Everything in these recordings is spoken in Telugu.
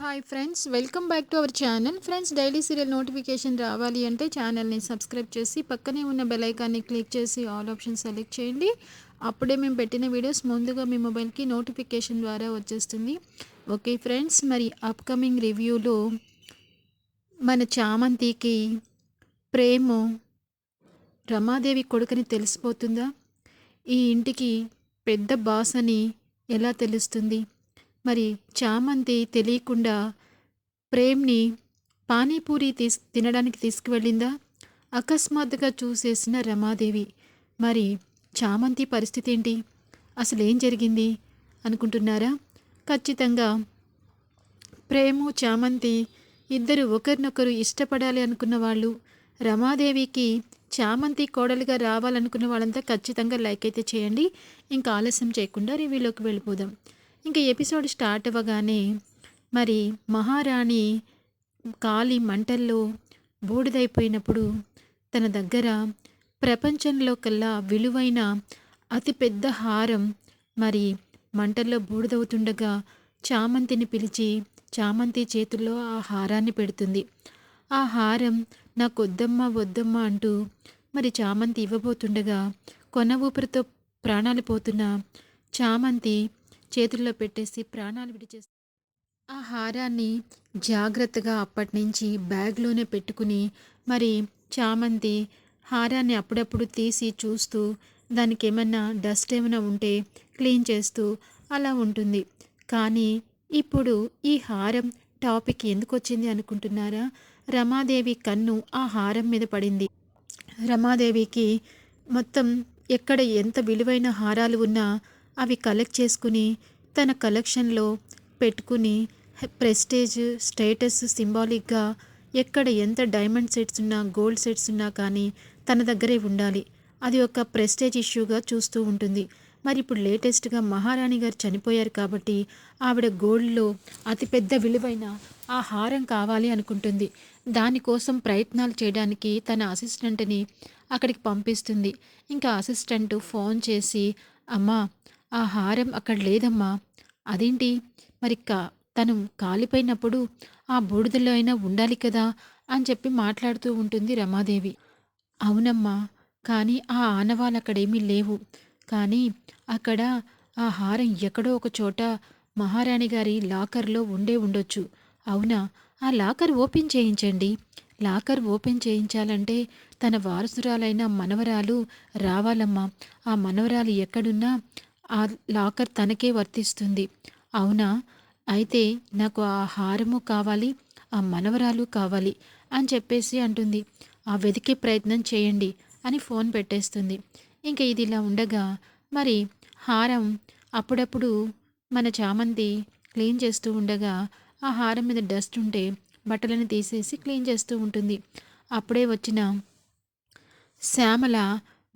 Hi friends welcome back to our channel friends daily serial notification రావాలి అంటే ఛానల్ని సబ్స్క్రైబ్ చేసి పక్కనే ఉన్న బెల్ ఐకాన్ని క్లిక్ చేసి ఆల్ ఆప్షన్ సెలెక్ట్ చేయండి. అప్పుడే మేము పెట్టిన వీడియోస్ ముందుగా మీ మొబైల్కి నోటిఫికేషన్ ద్వారా వచ్చేస్తుంది. ఓకే ఫ్రెండ్స్ మరి అప్కమింగ్ రివ్యూలో మన చామంతికి ప్రేమ రమాదేవి కొడుకుని తెలిసిపోతుందా? ఈ ఇంటికి పెద్ద బాస్ అని ఎలా తెలుస్తుంది? మరి చామంతి తెలియకుండా ప్రేమ్ని పానీపూరి తీస్ తినడానికి తీసుకువెళ్ళిందా? అకస్మాత్తుగా చూసేసిన రమాదేవి మరి చామంతి పరిస్థితి ఏంటి? అసలు ఏం జరిగింది? అనుకుంటున్నారా? ఖచ్చితంగా ప్రేము చామంతి ఇద్దరు ఒకరినొకరు ఇష్టపడాలి అనుకున్న వాళ్ళు రమాదేవికి చామంతి కోడలుగా రావాలనుకున్న వాళ్ళంతా ఖచ్చితంగా లైక్ అయితే చేయండి. ఇంకా ఆలస్యం చేయకుండా రివ్యూలోకి వెళ్ళిపోదాం. ఇంకా ఎపిసోడ్ స్టార్ట్ అవ్వగానే మరి మహారాణి కాలి మంటల్లో బూడిదైపోయినప్పుడు తన దగ్గర ప్రపంచంలో కల్లా విలువైన అతిపెద్ద హారం మరి మంటల్లో బూడిదవుతుండగా చామంతిని పిలిచి చామంతి చేతుల్లో ఆ హారాన్ని పెడుతుంది. ఆ హారం నాకు వద్దమ్మా వద్దమ్మా అంటూ మరి చామంతి ఇవ్వబోతుండగా కొన ఊపిరితో ప్రాణాలు పోతున్న చామంతి చేతుల్లో పెట్టేసి ప్రాణాలు విడిచేసి ఆ హారాన్ని జాగ్రత్తగా అప్పటి నుంచి బ్యాగ్లోనే పెట్టుకుని మరి చామంతి హారాన్ని అప్పుడప్పుడు తీసి చూస్తూ దానికి ఏమన్నా డస్ట్ ఏమైనా ఉంటే క్లీన్ చేస్తూ అలా ఉంటుంది. కానీ ఇప్పుడు ఈ హారం టాపిక్ ఎందుకు వచ్చింది అనుకుంటున్నారా? రమాదేవి కన్ను ఆ హారం మీద పడింది. రమాదేవికి మొత్తం ఎక్కడ ఎంత విలువైన హారాలు ఉన్నా అవి కలెక్ట్ చేసుకుని తన కలెక్షన్లో పెట్టుకుని ప్రెస్టేజ్ స్టేటస్ సింబాలిక్గా ఎక్కడ ఎంత డైమండ్ సెట్స్ ఉన్నా గోల్డ్ సెట్స్ ఉన్నా కానీ తన దగ్గరే ఉండాలి. అది ఒక ప్రెస్టేజ్ ఇష్యూగా చూస్తూ ఉంటుంది. మరి ఇప్పుడు లేటెస్ట్గా మహారాణి గారు చనిపోయారు కాబట్టి ఆవిడ గోల్డ్లో అతిపెద్ద విలువైన ఆ హారం కావాలి అనుకుంటుంది. దానికోసం ప్రయత్నాలు చేయడానికి తన అసిస్టెంట్ని అక్కడికి పంపిస్తుంది. ఇంకా అసిస్టెంట్ ఫోన్ చేసి అమ్మా ఆ హారం అక్కడ లేదమ్మా. అదేంటి? మరి కా తను కాలిపోయినప్పుడు ఆ బూడిదలో అయినా ఉండాలి కదా అని చెప్పి మాట్లాడుతూ ఉంటుంది రమాదేవి. అవునమ్మా కానీ ఆ ఆనవాళ్ళు అక్కడేమీ లేవు. కానీ అక్కడ ఆ హారం ఎక్కడో ఒక చోట మహారాణి గారి లాకర్లో ఉండే ఉండొచ్చు. అవునా? ఆ లాకర్ ఓపెన్ చేయించండి. లాకర్ ఓపెన్ చేయించాలంటే తన వారసురాలైన మనవరాలు రావాలమ్మా. ఆ మనవరాలు ఎక్కడున్నా ఆ లాకర్ తనకే వర్తిస్తుంది. అవునా? అయితే నాకు ఆ హారము కావాలి ఆ మనవరాలు కావాలి అని చెప్పేసి అంటుంది. ఆ వెతికే ప్రయత్నం చేయండి అని ఫోన్ పెట్టేస్తుంది. ఇంకా ఇది ఇలా ఉండగా మరి హారం అప్పుడప్పుడు మన చామంతి క్లీన్ చేస్తూ ఉండగా ఆ హారం మీద డస్ట్ ఉంటే బట్టలను తీసేసి క్లీన్ చేస్తూ ఉంటుంది. అప్పుడే వచ్చిన శ్యామల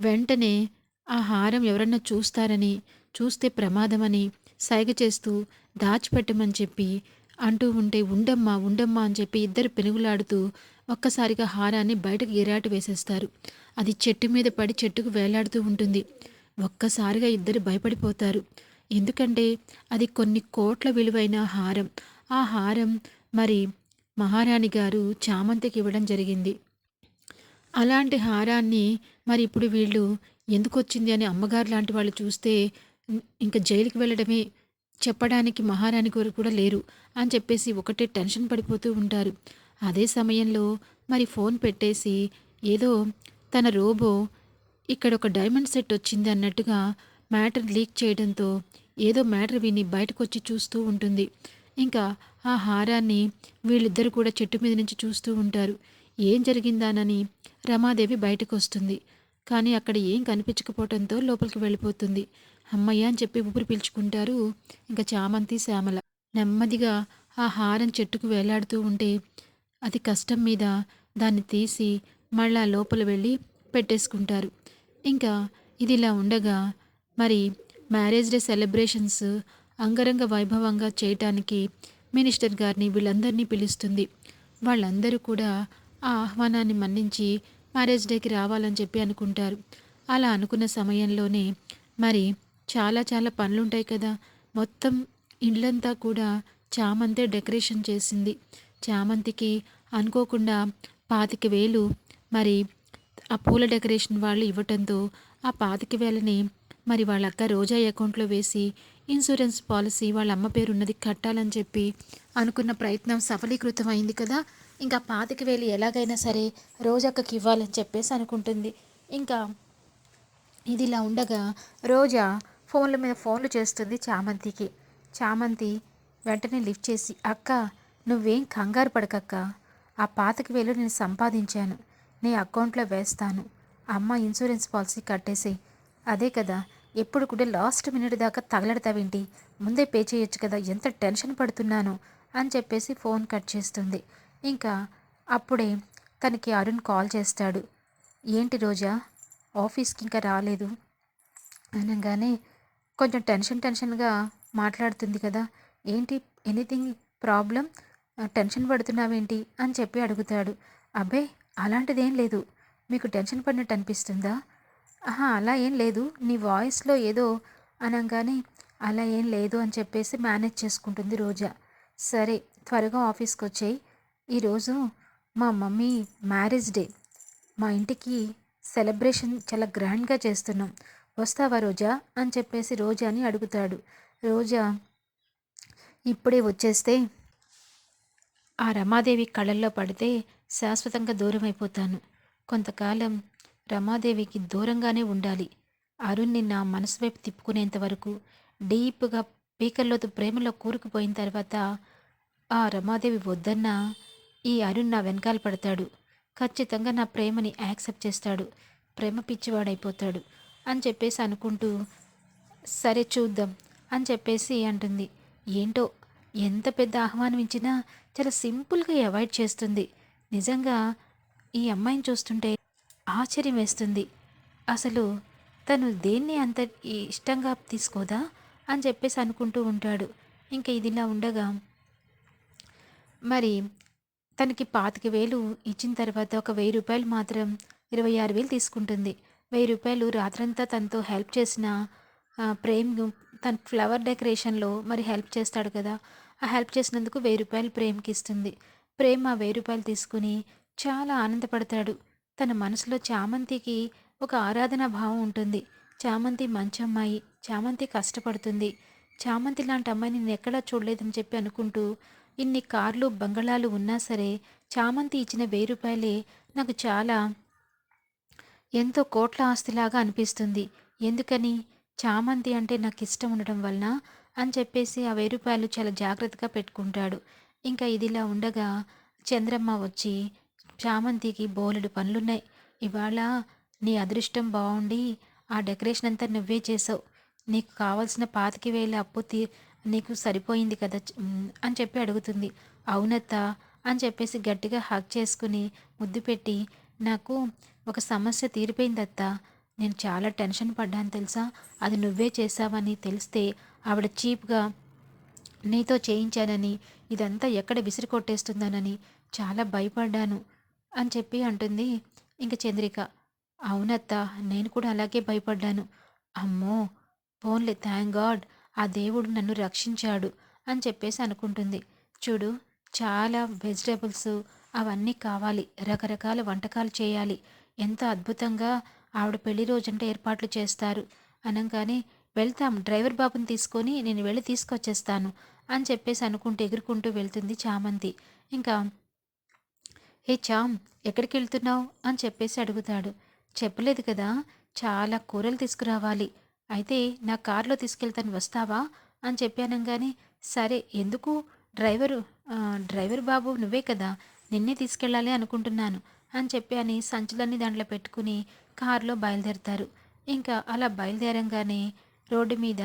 వెంటనే ఆ హారం ఎవరన్నా చూస్తారని చూస్తే ప్రమాదమని సైగ చేస్తూ దాచిపెట్టమని చెప్పి అంటూ ఉంటే ఉండమ్మా ఉండమ్మా అని చెప్పి ఇద్దరు పెనుగులాడుతూ ఒక్కసారిగా హారాన్ని బయటకు గిరాటు వేసేస్తారు. అది చెట్టు మీద పడి చెట్టుకు వేలాడుతూ ఉంటుంది. ఒక్కసారిగా ఇద్దరు భయపడిపోతారు. ఎందుకంటే అది కొన్ని కోట్ల విలువైన హారం. ఆ హారం మరి మహారాణి గారు చామంతికి ఇవ్వడం జరిగింది. అలాంటి హారాన్ని మరి ఇప్పుడు వీళ్ళు ఎందుకు వచ్చింది అని అమ్మగారు లాంటి వాళ్ళు చూస్తే ఇంకా జైలుకి వెళ్ళడమే చెప్పడానికి మహారాణి గారు కూడా లేరు అని చెప్పేసి ఒకటే టెన్షన్ పడిపోతూ ఉంటారు. అదే సమయంలో మరి ఫోన్ పెట్టేసి ఏదో తన రోబో ఇక్కడ ఒక డైమండ్ సెట్ వచ్చింది అన్నట్టుగా మ్యాటర్ లీక్ చేయడంతో ఏదో మ్యాటర్ విని బయటకు వచ్చి చూస్తూ ఉంటుంది. ఇంకా ఆ హారాన్ని వీళ్ళిద్దరు కూడా చెట్టు మీద నుంచి చూస్తూ ఉంటారు. ఏం జరిగిందానని రమాదేవి బయటకు వస్తుంది కానీ అక్కడ ఏం కనిపించకపోవడంతో లోపలికి వెళ్ళిపోతుంది. అమ్మయ్య అని చెప్పి ఊపిరి పీల్చుకుంటారు. ఇంకా చామంతి శ్యామల నెమ్మదిగా ఆ హారం చెట్టుకు వేలాడుతూ ఉంటే అది కష్టం మీద దాన్ని తీసి మళ్ళా లోపల వెళ్ళి పెట్టేసుకుంటారు. ఇంకా ఇది ఇలా ఉండగా మరి మ్యారేజ్ డే సెలబ్రేషన్స్ అంగరంగ వైభవంగా చేయటానికి మినిస్టర్ గారిని వీళ్ళందరినీ పిలుస్తుంది. వాళ్ళందరూ కూడా ఆ ఆహ్వానాన్ని మన్నించి మ్యారేజ్ డేకి రావాలని చెప్పి అనుకుంటారు. అలా అనుకున్న సమయంలోనే మరి చాలా చాలా పనులుంటాయి కదా. మొత్తం ఇండ్లంతా కూడా చామంతి డెకరేషన్ చేసింది. చామంతికి అనుకోకుండా పాతిక వేలు మరి ఆ పూల డెకరేషన్ వాళ్ళు ఇవ్వటంతో ఆ పాతిక వేలని మరి వాళ్ళ అక్క రోజా అకౌంట్లో వేసి ఇన్సూరెన్స్ పాలసీ వాళ్ళ అమ్మ పేరు ఉన్నది కట్టాలని చెప్పి అనుకున్న ప్రయత్నం సఫలీకృతం అయింది కదా. ఇంకా పాతిక వేలు ఎలాగైనా సరే రోజక్కకి ఇవ్వాలని చెప్పేసి అనుకుంటుంది. ఇంకా ఇది ఇలా ఉండగా రోజా ఫోన్ల మీద ఫోన్లు చేస్తుంది చామంతికి. చామంతి వెంటనే లిఫ్ట్ చేసి అక్క నువ్వేం కంగారు పడకక్క. ఆ పాతకి వేలు నేను సంపాదించాను. నీ అకౌంట్లో వేస్తాను. అమ్మ ఇన్సూరెన్స్ పాలసీ కట్టేసి అదే కదా ఎప్పుడు కూడా లాస్ట్ మినిట్ దాకా తగలడతావేంటి? ముందే పే చేయొచ్చు కదా ఎంత టెన్షన్ పడుతున్నాను? అని చెప్పేసి ఫోన్ కట్ చేస్తుంది. ఇంకా అప్పుడే తనకి అరుణ్ కాల్ చేస్తాడు. ఏంటి రోజా ఆఫీస్కి ఇంకా రాలేదు? అనగానే కొంచెం టెన్షన్ టెన్షన్గా మాట్లాడుతుంది కదా. ఏంటి? ఎనీథింగ్ ప్రాబ్లం టెన్షన్ పడుతున్నావేంటి? అని చెప్పి అడుగుతాడు. అబ్బే అలాంటిదేం లేదు. మీకు టెన్షన్ పడినట్టు అనిపిస్తుందా? ఆహా అలా ఏం లేదు. నీ వాయిస్లో ఏదో అనగానే అలా ఏం లేదు అని చెప్పేసి మేనేజ్ చేసుకుంటుంది రోజా. సరే త్వరగా ఆఫీస్కి వచ్చాయి ఈరోజు మా మమ్మీ మ్యారేజ్ డే. మా ఇంటికి సెలబ్రేషన్ చాలా గ్రాండ్గా చేస్తున్నాం. వస్తావా రోజా? అని చెప్పేసి రోజాని అడుగుతాడు. రోజా ఇప్పుడే వచ్చేస్తే ఆ రమాదేవి కళ్ళల్లో పడితే శాశ్వతంగా దూరం అయిపోతాను కొంతకాలం రమాదేవికి దూరంగానే ఉండాలి. అరుణ్ని నా మనసు వైపు తిప్పుకునేంత వరకు డీప్గా పీకల్లోతు ప్రేమలో కూరుకుపోయిన తర్వాత ఆ రమాదేవి వద్దన్నా ఈ అరుణ్ నా వెనకాల పడతాడు. ఖచ్చితంగా నా ప్రేమని యాక్సెప్ట్ చేస్తాడు. ప్రేమ పిచ్చివాడైపోతాడు. అని చెప్పేసి అనుకుంటూ సరే చూద్దాం అని చెప్పేసి అంటుంది. ఏంటో ఎంత పెద్ద ఆహ్వానం ఇచ్చినా చాలా సింపుల్గా అవాయిడ్ చేస్తుంది. నిజంగా ఈ అమ్మాయిని చూస్తుంటే ఆశ్చర్యం వేస్తుంది. అసలు తను దేన్ని అంత ఇష్టంగా తీసుకోదా అని చెప్పేసి అనుకుంటూ ఉంటాడు. ఇంకా ఇదిలా ఉండగా మరి తనకి పాతిక వేలు ఇచ్చిన తర్వాత ఒక వెయ్యి రూపాయలు మాత్రం ఇరవై ఆరు వేలు తీసుకుంటుంది. వెయ్యి రూపాయలు రాత్రంతా తనతో హెల్ప్ చేసిన ప్రేమ్ తన ఫ్లవర్ డెకరేషన్లో మరి హెల్ప్ చేస్తాడు కదా. ఆ హెల్ప్ చేసినందుకు వెయ్యి రూపాయలు ప్రేమ్కి ఇస్తుంది. ప్రేమ్ ఆ వెయ్యి రూపాయలు తీసుకుని చాలా ఆనందపడతాడు. తన మనసులో చామంతికి ఒక ఆరాధన భావం ఉంటుంది. చామంతి మంచి అమ్మాయి చామంతి కష్టపడుతుంది. చామంతి లాంటి అమ్మాయిని నేను ఎక్కడా చూడలేదని చెప్పి అనుకుంటూ ఇన్ని కార్లు బంగళాలు ఉన్నా సరే చామంతి ఇచ్చిన వెయ్యి రూపాయలే నాకు చాలా ఎంతో కోట్ల ఆస్తిలాగా అనిపిస్తుంది. ఎందుకని? చామంతి అంటే నాకు ఇష్టం ఉండడం వలన అని చెప్పేసి ఆ వెయ్యి రూపాయలు చాలా జాగ్రత్తగా పెట్టుకుంటాడు. ఇంకా ఇదిలా ఉండగా చంద్రమ్మ వచ్చి చామంతికి బోలెడు పనులున్నాయి. ఇవాళ నీ అదృష్టం బాగుండి ఆ డెకరేషన్ అంతా నువ్వే చేసావు. నీకు కావాల్సిన పాతికి వేల అప్పు తీ నీకు సరిపోయింది కదా అని చెప్పి అడుగుతుంది. అవునత్త అని చెప్పేసి గట్టిగా హక్ చేసుకుని ముద్దు పెట్టి నాకు ఒక సమస్య తీరిపోయిందత్త. నేను చాలా టెన్షన్ పడ్డాను తెలుసా? అది నువ్వే చేసావని తెలిస్తే ఆవిడ చీప్గా నీతో చేయించానని ఇదంతా ఎక్కడ విసిరి కొట్టేస్తుందనని చాలా భయపడ్డాను అని చెప్పి అంటుంది ఇంక చంద్రిక. అవునత్త నేను కూడా అలాగే భయపడ్డాను. అమ్మో ఫోన్లే థ్యాంక్ గాడ్ ఆ దేవుడు నన్ను రక్షించాడు అని చెప్పేసి అనుకుంటుంది. చూడు చాలా వెజిటేబుల్స్ అవన్నీ కావాలి. రకరకాల వంటకాలు చేయాలి. ఎంత అద్భుతంగా ఆవిడ పెళ్ళి రోజంటే ఏర్పాట్లు చేస్తారు. అనగానే వెళ్తాం. డ్రైవర్ బాబుని తీసుకొని నేను వెళ్ళి తీసుకొచ్చేస్తాను అని చెప్పేసి అనుకుంటూ ఎగురుకుంటూ వెళ్తుంది చామంతి. ఇంకా ఏ చామ్ ఎక్కడికి వెళ్తున్నావు? అని చెప్పేసి అడుగుతాడు. చెప్పలేదు కదా చాలా కూరలు తీసుకురావాలి. అయితే నా కారులో తీసుకెళ్తాను వస్తావా? అని చెప్పానంగానే సరే ఎందుకు? డ్రైవరు డ్రైవర్ బాబు నువ్వే కదా. నిన్నే తీసుకెళ్ళాలి అనుకుంటున్నాను అని చెప్పి అని సంచులన్నీ దాంట్లో పెట్టుకుని కారులో బయలుదేరుతారు. ఇంకా అలా బయలుదేరంగానే రోడ్డు మీద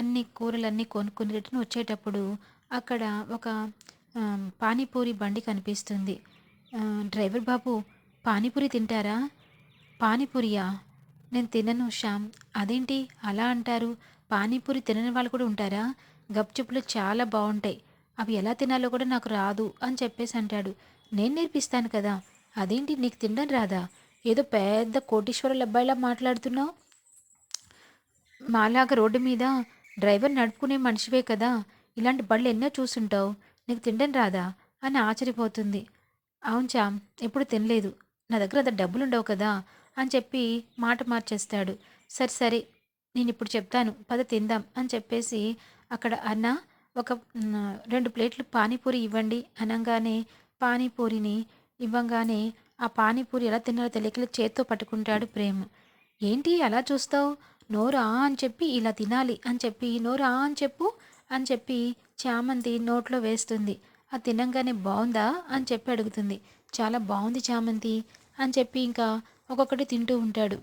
అన్ని కూరలన్నీ కొనుక్కుని రిటర్న్ వచ్చేటప్పుడు అక్కడ ఒక పానీపూరి బండి కనిపిస్తుంది. డ్రైవర్ బాబు పానీపూరి తింటారా? పానీపూరియా? నేను తినను శ్యామ్. అదేంటి అలా అంటారు? పానీపూరి తినని వాళ్ళు కూడా ఉంటారా? గప్చుప్పులు చాలా బాగుంటాయి అవి ఎలా తినాలో కూడా నాకు రాదు అని చెప్పేసి అంటాడు. నేను నేర్పిస్తాను కదా. అదేంటి నీకు తినడం రాదా? ఏదో పెద్ద కోటీశ్వరుల అబ్బాయిలా మాట్లాడుతున్నావు? మాలాగా రోడ్డు మీద డ్రైవర్ నడుపుకునే మనిషివే కదా. ఇలాంటి బళ్ళు ఎన్నో చూసుంటావు నీకు తినడం రాదా? అని ఆశ్చర్యపోతుంది. అవును చామ్ ఎప్పుడు తినలేదు. నా దగ్గర అంత డబ్బులు ఉండవు కదా అని చెప్పి మాట మార్చేస్తాడు. సరే సరే నేను ఇప్పుడు చెప్తాను. పద తిందాం అని చెప్పేసి అక్కడ అన్న ఒక రెండు ప్లేట్లు పానీపూరి ఇవ్వండి అనగానే పానీపూరిని ఇవ్వంగానే ఆ పానీపూరి ఎలా తిన్నారో తెలియక చేత్తో పట్టుకుంటాడు ప్రేమ్. ఏంటి? అలా చూస్తావు? నోరు ఆ అని చెప్పి ఇలా తినాలి అని చెప్పి నోరు ఆ అని చెప్పు అని చెప్పి చామంతి నోట్లో వేస్తుంది. అది తినంగానే బాగుందా అని చెప్పి అడుగుతుంది. చాలా బాగుంది చామంతి అని చెప్పి ఇంకా ఒక్కొక్కటి తింటూ ఉంటాడు.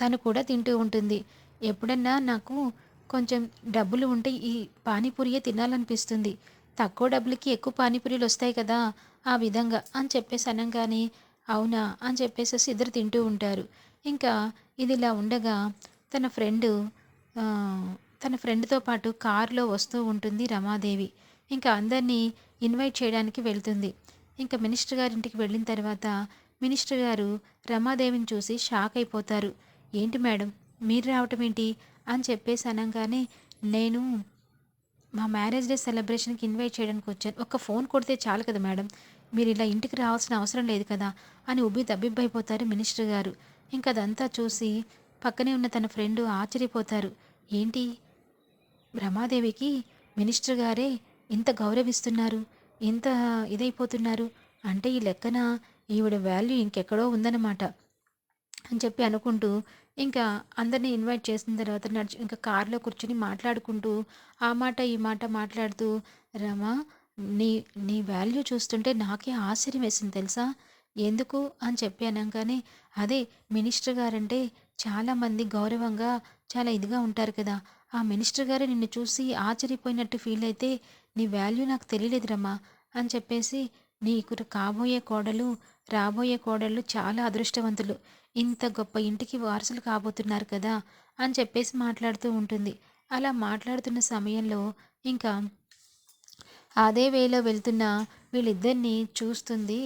తను కూడా తింటూ ఉంటుంది. ఎప్పుడన్నా నాకు కొంచెం డబ్బులు ఉంటే ఈ పానీపూరియే తినాలనిపిస్తుంది. తక్కువ డబ్బులకి ఎక్కువ పానీపూరీలు వస్తాయి కదా ఆ విధంగా అని చెప్పేసి అనగానే అవునా అని చెప్పేసి ఇద్దరు తింటూ ఉంటారు. ఇంకా ఇది ఇలా ఉండగా తన ఫ్రెండు తన ఫ్రెండ్తో పాటు కారులో వస్తూ ఉంటుంది రమాదేవి. ఇంకా అందరినీ ఇన్వైట్ చేయడానికి వెళ్తుంది. ఇంకా మినిస్టర్ గారి ఇంటికి వెళ్ళిన తర్వాత మినిస్టర్ గారు రమాదేవిని చూసి షాక్ అయిపోతారు. ఏంటి మేడం మీరు రావటం ఏంటి? అని చెప్పేసి అనగానే నేను మా మ్యారేజ్ డే సెలబ్రేషన్కి ఇన్వైట్ చేయడానికి వచ్చాను ఒక్క ఫోన్ కొడితే చాలు కదా మేడం. మీరు ఇలా ఇంటికి రావాల్సిన అవసరం లేదు కదా అని ఉబ్బి తబ్బిబ్బైపోతారు మినిస్టర్ గారు. ఇంకా అదంతా చూసి పక్కనే ఉన్న తన ఫ్రెండ్ ఆశ్చర్యపోతారు. ఏంటి? రమాదేవికి మినిస్టర్ గారే ఇంత గౌరవిస్తున్నారు ఇంత ఇదైపోతున్నారు అంటే ఈ లెక్కన ఈవిడ వాల్యూ ఇంకెక్కడో ఉందన్నమాట అని చెప్పి అనుకుంటూ ఇంకా అందరినీ ఇన్వైట్ చేసిన తర్వాత నడిచి ఇంకా కారులో కూర్చొని మాట్లాడుకుంటూ ఆ మాట ఈ మాట మాట్లాడుతూ రమా నీ నీ వాల్యూ చూస్తుంటే నాకే ఆశ్చర్యం వేసింది తెలుసా? ఎందుకు? అని చెప్పాను కానీ అదే మినిస్టర్ గారంటే చాలామంది గౌరవంగా చాలా ఇదిగా ఉంటారు కదా. ఆ మినిస్టర్ గారు నిన్ను చూసి ఆశ్చర్యపోయినట్టు ఫీల్ అయితే నీ వాల్యూ నాకు తెలియలేదు రమ్మా అని చెప్పేసి నీకు కాబోయే కోడలు రాబోయే కోడళ్ళు చాలా అదృష్టవంతులు. ఇంత గొప్ప ఇంటికి వారసులు కాబోతున్నారు కదా అని చెప్పేసి మాట్లాడుతూ ఉంటుంది. అలా మాట్లాడుతున్న సమయంలో ఇంకా అదే వేలో వెళ్తున్న వీళ్ళిద్దరిని చూస్తుంది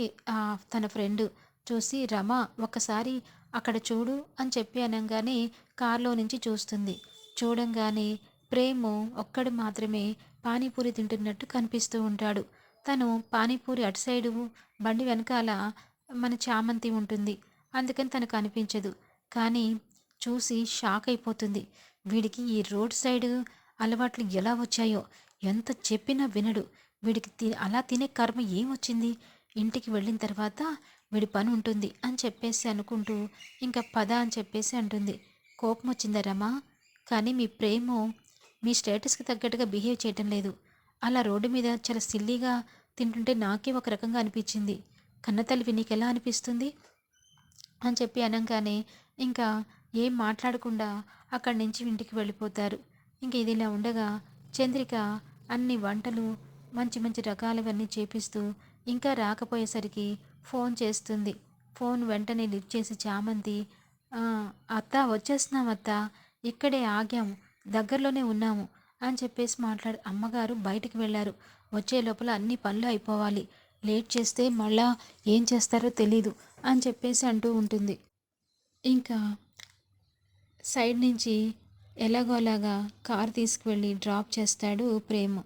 తన ఫ్రెండ్. చూసి రమ ఒకసారి అక్కడ చూడు అని చెప్పి అనగానే కారులో నుంచి చూస్తుంది. చూడంగానే ప్రేము ఒక్కడు మాత్రమే పానీపూరి తింటున్నట్టు కనిపిస్తూ ఉంటాడు. తను పానీపూరి అటు సైడు బండి వెనకాల మన చామంతి ఉంటుంది. అందుకని తనకు అనిపించదు. కానీ చూసి షాక్ అయిపోతుంది. వీడికి ఈ రోడ్ సైడ్ అలవాట్లు ఎలా వచ్చాయో ఎంత చెప్పినా వినడు. వీడికి తి అలా తినే కర్మ ఏమొచ్చింది ఇంటికి వెళ్ళిన తర్వాత వీడి పని ఉంటుంది అని చెప్పేసి అనుకుంటూ ఇంకా పద అని చెప్పేసి అంటుంది. కోపం వచ్చిందా రమా? కానీ మీ ప్రేమ మీ స్టేటస్కి తగ్గట్టుగా బిహేవ్ చేయటం లేదు. అలా రోడ్డు మీద చాలా సిల్లీగా తింటుంటే నాకే ఒక రకంగా అనిపించింది. కన్నతల్లివి నీకు ఎలా అనిపిస్తుంది? అని చెప్పి అనగానే ఇంకా ఏం మాట్లాడకుండా అక్కడి నుంచి ఇంటికి వెళ్ళిపోతారు. ఇంక ఇది ఇలా ఉండగా చంద్రిక అన్ని వంటలు మంచి మంచి రకాలవన్నీ చేపిస్తూ ఇంకా రాకపోయేసరికి ఫోన్ చేస్తుంది. ఫోన్ వెంటనే లిఫ్ట్ చేసి చామంతి అత్తా అత్త వచ్చేస్తున్నాం అత్త ఇక్కడే ఆగాము దగ్గరలోనే ఉన్నాము అని చెప్పేసి మాట్లాడు అమ్మగారు బయటికి వెళ్ళారు. వచ్చే లోపల అన్ని పనులు అయిపోవాలి. లేట్ చేస్తే మళ్ళా ఏం చేస్తారో తెలీదు అని చెప్పేసి అంటూ ఉంటుంది. ఇంకా సైడ్ నుంచి ఎలాగోలాగా కార్ తీసుకువెళ్ళి డ్రాప్ చేస్తాడు ప్రేమ్.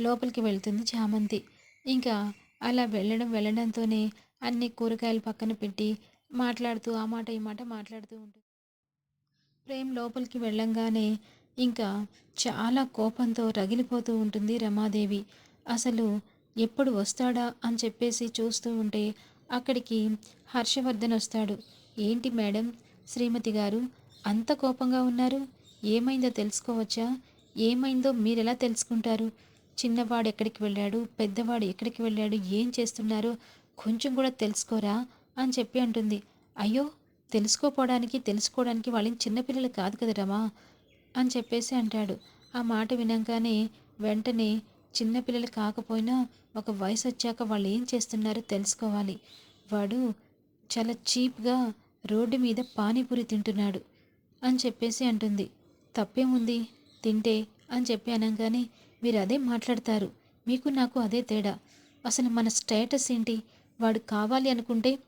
లోపలికి వెళ్తుంది చామంతి. ఇంకా అలా వెళ్ళడం వెళ్ళడంతోనే అన్ని కూరగాయలు పక్కన పెట్టి మాట్లాడుతూ ఆ మాట ఈ మాట మాట్లాడుతూ ఉంటుంది. ప్రేమ్ లోపలికి వెళ్ళంగానే ఇంకా చాలా కోపంతో రగిలిపోతూ ఉంటుంది రమాదేవి. అసలు ఎప్పుడు వస్తాడా అని చెప్పేసి చూస్తూ ఉంటే అక్కడికి హర్షవర్ధన్ వస్తాడు. ఏంటి మేడం? శ్రీమతి గారు అంత కోపంగా ఉన్నారు? ఏమైందో తెలుసుకోవచ్చా? ఏమైందో మీరు ఎలా తెలుసుకుంటారు? చిన్నవాడు ఎక్కడికి వెళ్ళాడు? పెద్దవాడు ఎక్కడికి వెళ్ళాడు? ఏం చేస్తున్నారో కొంచెం కూడా తెలుసుకోరా? అని చెప్పి అంటుంది. అయ్యో తెలుసుకోపోవడానికి తెలుసుకోవడానికి వాళ్ళని చిన్నపిల్లలు కాదు కదా అని చెప్పేసి అంటాడు. ఆ మాట వినంగానే వెంటనే చిన్నపిల్లలు కాకపోయినా ఒక వయసు వచ్చాక వాళ్ళు ఏం చేస్తున్నారో తెలుసుకోవాలి. వాడు చాలా చీప్గా రోడ్డు మీద పానీపూరి తింటున్నాడు అని చెప్పేసి అంటుంది. తప్పేముంది? తింటే అని చెప్పి అనగానే మీరు అదే మాట్లాడతారు. మీకు నాకు అదే తేడా. అసలు మన స్టేటస్ ఏంటి? వాడు కావాలి అనుకుంటే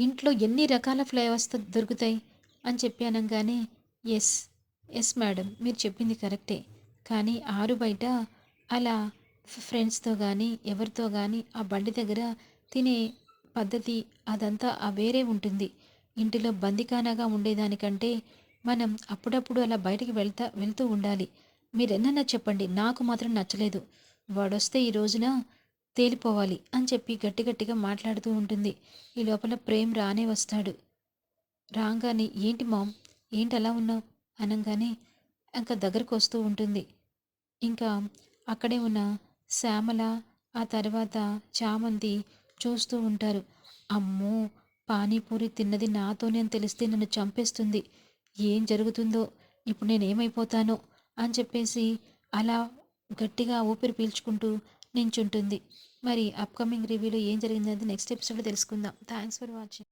ఇంట్లో ఎన్ని రకాల ఫ్లేవర్స్ దొరుకుతాయి? అని చెప్పి అనగానే ఎస్ ఎస్ మేడం మీరు చెప్పింది కరెక్టే. కానీ ఆరు బయట అలా ఫ్రెండ్స్తో కానీ ఎవరితో కానీ ఆ బండి దగ్గర తినే పద్ధతి అదంతా ఆ వేరే ఉంటుంది. ఇంటిలో బందికానాగా ఉండేదానికంటే మనం అప్పుడప్పుడు అలా బయటికి వెళ్తా వెళ్తూ ఉండాలి. మీరెన్నన్నా చెప్పండి నాకు మాత్రం నచ్చలేదు. వాడొస్తే ఈ రోజున తేలిపోవాలి అని చెప్పి గట్టి గట్టిగా మాట్లాడుతూ ఉంటుంది. ఈ లోపల ప్రేమ్ రానే వస్తాడు. రాగానే ఏంటి మామ్? ఏంటి అలా ఉన్నావు? అనగానే ఇంకా దగ్గరకు వస్తూ ఉంటుంది. ఇంకా అక్కడే ఉన్న శ్యామల ఆ తర్వాత చామంతి చూస్తూ ఉంటారు. అమ్మో! పానీపూరి తిన్నది నాతోనే అని తెలిస్తే నన్ను చంపేస్తుంది. ఏం జరుగుతుందో? ఇప్పుడు నేనేమైపోతానో? అని చెప్పేసి అలా గట్టిగా ఊపిరి పీల్చుకుంటూ నించుంటుంది. మరి అప్కమింగ్ రివ్యూలో ఏం జరిగిందనేది నెక్స్ట్ ఎపిసోడ్లో తెలుసుకుందాం. Thanks for watching